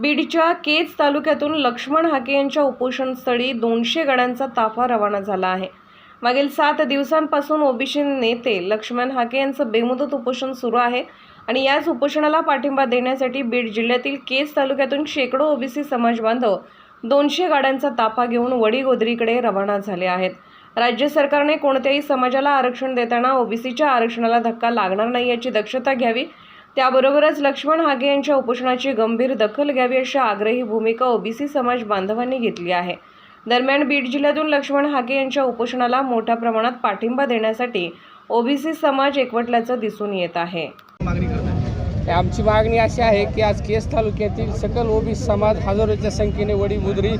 बीडच्या केज तालुक्यातून लक्ष्मण हाके यांच्या उपोषणस्थळी दोनशे गाड्यांचा ताफा रवाना झाला आहे. मागील सात दिवसांपासून ओबीसी नेते लक्ष्मण हाके यांचं बेमुदत उपोषण सुरू आहे आणि याच उपोषणाला पाठिंबा देण्यासाठी बीड जिल्ह्यातील केज तालुक्यातून शेकडो ओबीसी समाज बांधव दोनशे गाड्यांचा ताफा घेऊन वडीगोदरीकडे रवाना झाले आहेत. राज्य सरकारने कोणत्याही समाजाला आरक्षण देताना ओबीसीच्या आरक्षणाला धक्का लागणार नाही याची दक्षता घ्यावी त्याबरोबरच लक्ष्मण हागे यांच्या उपोषणाची गंभीर दखल घ्यावी अशी आग्रही भूमिका ओबीसी समाज बांधवांनी घेतली आहे. दरम्यान बीड जिल्ह्यातून लक्ष्मण हागे यांच्या उपोषणाला मोठ्या प्रमाणात पाठिंबा देण्यासाठी ओबीसी समाज एकवटल्याचं दिसून येत आहे. आमची मागणी अशी आहे की आज केस तालुक्यातील सकल ओबीसी समाज हजारोच्या संख्येने वडी बुद्री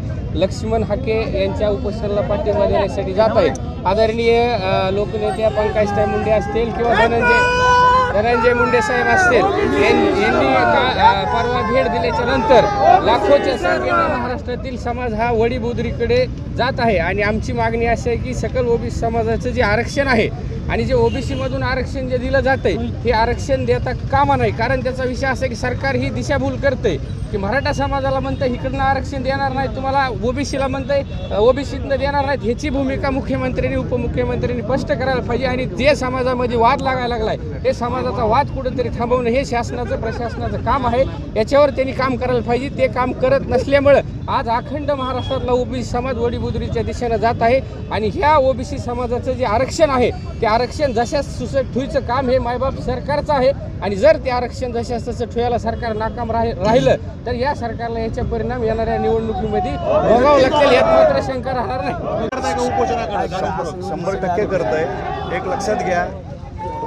लक्ष्मण हाके यांच्या उपोषणाला पाठिंबा देण्यासाठी जात आहेत. आदरणीय लोकनेत्या पंकजताई मुंडे असतील किंवा धनंजय धनंजय मुंडे साहेब असतील यांनी का परवा भेट दिल्याच्या नंतर लाखोच्या संख्येने महाराष्ट्रातील समाज हा वडी बुद्रीकडे जात आहे. आणि आमची मागणी अशी आहे की सकल ओबीसी समाजाचं जे आरक्षण आहे आणि जे ओबीसीमधून आरक्षण जे दिलं जातंय हे आरक्षण देता कामा नाही कारण त्याचा विषय असा आहे की सरकार ही दिशाभूल करते की मराठा समाजाला म्हणतंय इकडनं आरक्षण देणार नाही तुम्हाला ओबीसीला म्हणतंय ओबीसीतनं देणार नाहीत. ह्याची भूमिका मुख्यमंत्र्यांनी उपमुख्यमंत्र्यांनी स्पष्ट करायला पाहिजे. आणि जे समाजामध्ये वाद लागायला लागलाय हे समाजाचा वाद कुठंतरी थांबवणं हे शासनाचं प्रशासनाचं काम आहे. याच्यावर त्यांनी काम करायला पाहिजे. ते काम करत नसल्यामुळं आज अखंड महाराष्ट्रातला ओबीसी समाज वडीबुद्रीच्या दिशेनं जात आहे. आणि ह्या ओबीसी समाजाचं जे आरक्षण आहे ते आरक्षण जशाच सुसट ठेवायचं काम हे मायबाप सरकारचं आहे. आणि जर ते आरक्षण जशाच तसं ठेवायला सरकार नाकाम राहि राहिलं तर या सरकारला याचे परिणाम येणाऱ्या निवडणुकीमध्ये भोगावं लागतील यात मात्र शंका राहणार नाही शंभर टक्के करत आहे एक लक्षात घ्या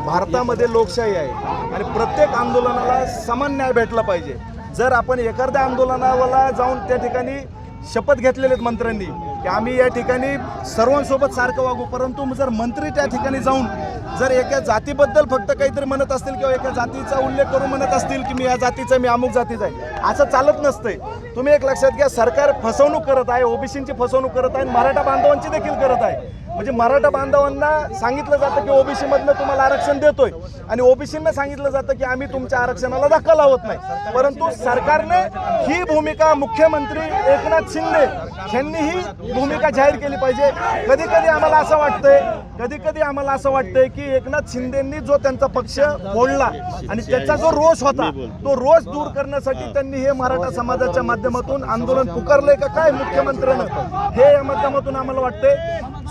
भारतामध्ये लोकशाही आहे आणि प्रत्येक आंदोलनाला समान न्याय भेटला पाहिजे. जर आपण एखाद्या आंदोलनाला जाऊन त्या ठिकाणी शपथ घेतलेले आहेत मंत्र्यांनी की आम्ही या ठिकाणी सर्वांसोबत सारखं वागू परंतु जर मंत्री त्या ठिकाणी जाऊन जर एका जातीबद्दल फक्त काहीतरी म्हणत असतील किंवा एका जातीचा उल्लेख करून म्हणत असतील की मी या जातीचा मी अमुक जातीचा आहे असं चालत नसतंय. तुम्ही एक लक्षात घ्या सरकार फसवणूक करत आहे ओबीसींची फसवणूक करत आहे आणि मराठा बांधवांची देखील करत आहे. म्हणजे मराठा बांधवांना सांगितलं जातं की ओबीसीमधनं तुम्हाला आरक्षण देतोय आणि ओबीसींना सांगितलं जातं की आम्ही तुमच्या आरक्षणाला धक्का लावत नाही. परंतु सरकारने ही भूमिका मुख्यमंत्री एकनाथ शिंदे यांनीही भूमिका जाहीर केली पाहिजे. कधी कधी आम्हाला असं वाटतंय कधी कधी आम्हाला असं वाटतंय की एकनाथ शिंदेंनी जो त्यांचा पक्ष फोडला आणि त्याचा जो रोष होता तो रोष दूर करण्यासाठी त्यांनी हे मराठा समाजाच्या माध्यमातून आंदोलन पुकारलंय का काय मुख्यमंत्र्यानं हे या माध्यमातून आम्हाला वाटतंय.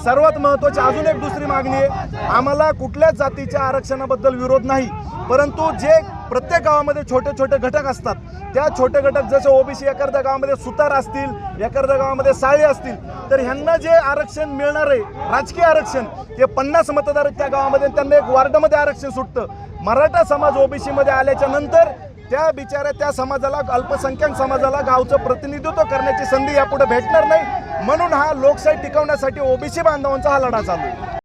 सर्वात महत्वाची अजून एक दुसरी मागणी आहे आम्हाला कुठल्याच जातीच्या आरक्षणाबद्दल विरोध नाही परंतु जे प्रत्येक गावामध्ये छोटे छोटे घटक असतात. त्या छोटे घटक जसे ओबीसी एखाद्या गावामध्ये सुतार असतील एखाद्या गावामध्ये साळे असतील तर ह्यांना जे आरक्षण मिळणार आहे राजकीय आरक्षण ते पन्नास मतदार त्या गावामध्ये त्यांना एक वार्डामध्ये आरक्षण सुटतं. मराठा समाज ओबीसीमध्ये आल्याच्यानंतर त्या बिचाऱ्या त्या समाजाला अल्पसंख्याक समाजाला गावचं प्रतिनिधित्व करण्याची संधी यापुढे भेटणार नाही. म्हणून हा लोकशाही टिकवण्यासाठी ओबीसी बांधवांचा हा लढा चालू आहे.